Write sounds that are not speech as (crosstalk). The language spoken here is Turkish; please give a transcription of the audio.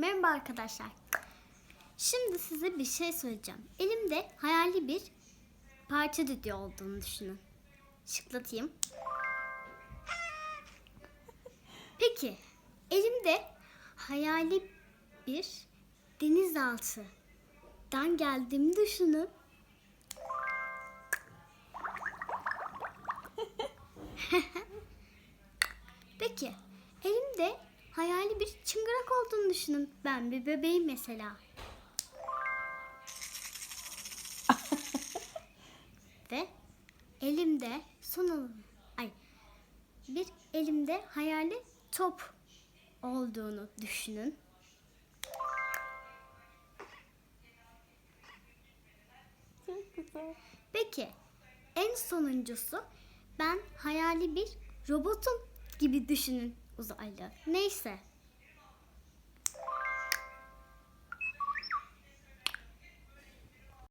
Merhaba arkadaşlar. Şimdi size bir şey söyleyeceğim. Elimde hayali bir parça düdüğü olduğunu düşünün. Şıklatayım. Peki, elimde hayali bir denizaltıdan geldiğimi düşünün. (laughs) Peki, elimde hayali bir çıngırak olduğunu düşünün. Ben bir bebeğim mesela. (laughs) Ve elimde son ay, bir elimde hayali top olduğunu düşünün. Peki, en sonuncusu ben hayali bir robotum gibi düşünün uzaylı. Neyse.